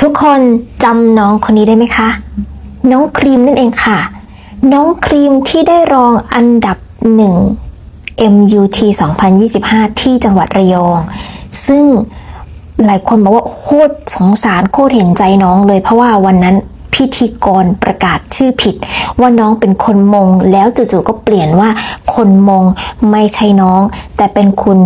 ทุกคนจำน้องคนนี้ได้ไหมคะ น้องครีมนั่นเองค่ะ น้องครีมที่ได้รองอันดับหนึ่ง MUT 2025 ที่จังหวัดระยอง ซึ่งหลายคนบอกว่าโคตรสงสารโคตรเห็นใจน้องเลยเพราะว่าวันนั้นพิธีกรประกาศชื่อผิด ว่าน้องเป็นคนมงแล้วจู่ๆก็เปลี่ยนว่าคนมงไม่ใช่น้อง แต่เป็นคุณ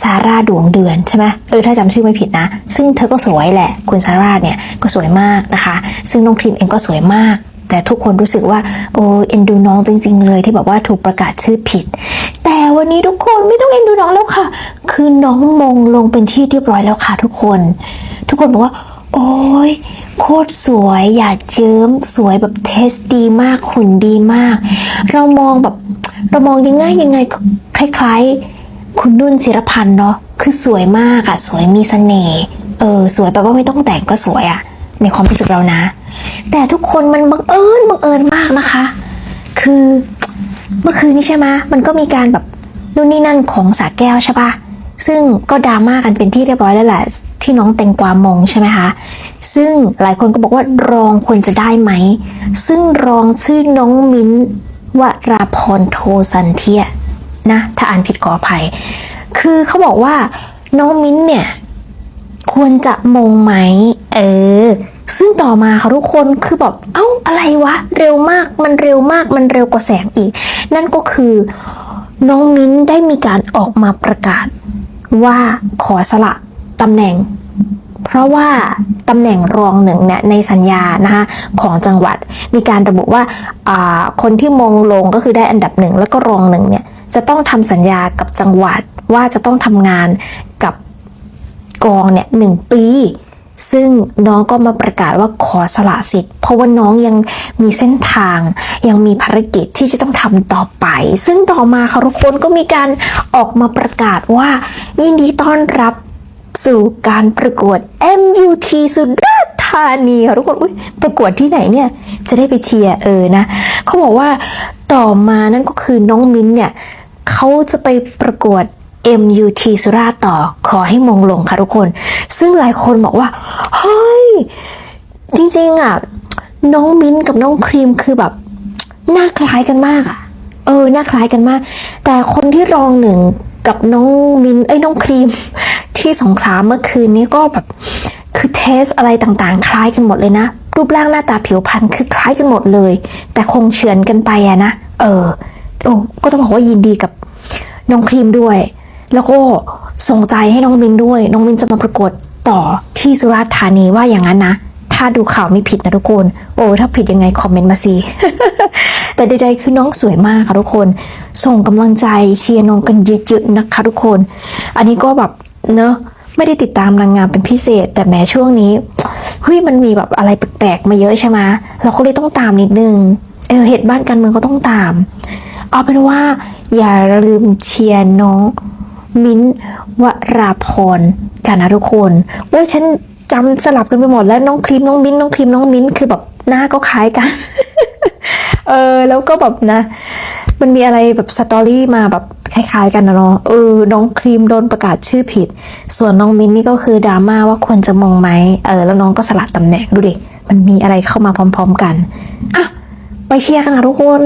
ซาร่าดวงเดือนใช่ไหมเออถ้าจำชื่อไม่ผิดนะ ซึ่งเธอก็สวยแหละ คุณซาร่าเนี่ยก็สวยมากนะคะ ซึ่งน้องครีมเองก็สวยมาก แต่ทุกคนรู้สึกว่าโอ้เอ็นดูน้องจริง ๆ เลยที่แบบว่าถูกประกาศชื่อผิด แต่วันนี้ทุกคนไม่ต้องเอ็นดูน้องแล้วค่ะ คือน้องมงลงเป็นที่เรียบร้อยแล้วค่ะทุกคน ทุกคนบอกว่า โอ้ยโคตรสวยอยากเจิมสวยแบบเทสดีมากหุ่นดีมาก เรามองแบบเรามองยังไงยังไงคล้ายๆ คุณนุ่นศิรพันธ์เนาะคือสวยมากอะสวยมีเสน่ห์เออสวยแบบว่าไม่ต้องแต่งก็สวยอะในความรู้สึกเรานะ แต่ทุกคนมันบังเอิญบังเอิญมากนะคะ คือเมื่อคืนนี้ใช่ไหมมันก็มีการแบบนู่นนี่นั่นของสาแก้วใช่ปะซึ่งก็ดราม่ากันเป็นที่เรียบร้อยแล้วแหละที่น้องแตงกวามงใช่ไหมคะ ซึ่งหลายคนก็บอกว่ารองควรจะได้ไหม ซึ่งรองชื่อน้องมิ้นท์วราพรโทสันเทีย นะ ถ้าอ่านผิดขออภัย คือเขาบอกว่าน้องมิ้นเนี่ย ควรจะมงไหม เออ ซึ่งต่อมาค่ะทุกคนคือแบบเอ้าอะไรวะ เร็วมากมันเร็วมากมันเร็วกว่าแสงอีก นั่นก็คือน้องมิ้นได้มีการออกมาประกาศว่าขอสละตำแหน่ง เพราะว่าตำแหน่งรองหนึ่งเนี่ยในสัญญานะคะของจังหวัด มีการระบุว่าาคนที่มงลงก็คือได้อันดับหนึ่งแล้วก็รองหนึ่งเนี่ยจะต้องทำสัญญากับจังหวัดว่าจะต้องทำงานกับกองเนี่ยหนึ่งปี ซึ่งน้องก็มาประกาศว่าขอสละสิทธิ์ เพราะว่าน้องยังมีเส้นทาง ยังมีภารกิจที่จะต้องทำต่อไป ซึ่งต่อมาค่ะทุกคนก็มีการออกมาประกาศว่า ยินดีต้อนรับ สู่การประกวด MUT สุราษฎร์ธานีค่ะทุกคนอุ้ยประกวดที่ไหนเนี่ย จะได้ไปเชียร์เออนะเขาบอกว่าต่อมานั่นก็คือน้องมิ้นเนี่ยเขาจะไปประกวด MUT สุราษฎร์ต่อขอให้มงลงค่ะทุกคน ซึ่งหลายคนบอกว่า เฮ้ย จริงๆอะ น้องมิ้นกับน้องครีมคือแบบหน้าคล้ายกันมากอะ เออหน้าคล้ายกันมาก แต่คนที่รองหนึ่งกับน้องมิ้นเอ้ยน้องครีม ที่สงขลาเมื่อคืนนี้ก็แบบคือเทสอะไรต่างๆ คล้ายกันหมดเลยนะ รูปร่างหน้าตาผิวพรรณคือคล้ายกันหมดเลย แต่คงเฉือนกันไปอะนะเออโอ้ก็ต้องบอกว่ายินดีกับน้องครีมด้วย แล้วก็ส่งใจให้น้องมินด้วย น้องมินจะมาประกวดต่อที่สุราษฎร์ธานีว่าอย่างนั้นนะ ถ้าดูข่าวไม่ผิดนะทุกคน โอ้ถ้าผิดยังไงคอมเมนต์มาสิแต่ใดๆคือน้องสวยมากค่ะทุกคน ส่งกำลังใจเชียร์น้องกันเยอะๆนะคะทุกคน อันนี้ก็แบบ เนอะไม่ได้ติดตามนางงามเป็นพิเศษ แต่แม้ช่วงนี้เฮ้ยมันมีแบบอะไรแปลกๆมาเยอะใช่ไหมเราก็เลยต้องตามนิดนึงเออเหตุบ้านการเมืองก็ต้องตาม เอาเป็นว่า อย่าลืมเชียร์น้อง มิ้นท์วราพรกันนะทุกคนโอ้ยฉันจำสลับกันไปหมดแล้วน้องครีมน้องมิ้นน้องครีมน้องมิ้นคือแบบหน้าก็คล้ายกัน เออแล้วก็แบบนะ มันมีอะไรแบบสตอรี่มาแบบ คล้ายๆกันนะเนาะเออน้องครีมโดนประกาศชื่อผิด ส่วนน้องมินนี่ก็คือดราม่าว่าควรจะมงไหมเออแล้วน้องก็สลัดตำแหน่งดูดิมันมีอะไรเข้ามาพร้อม ๆ กันอะไปเชียร์กันนะทุกคน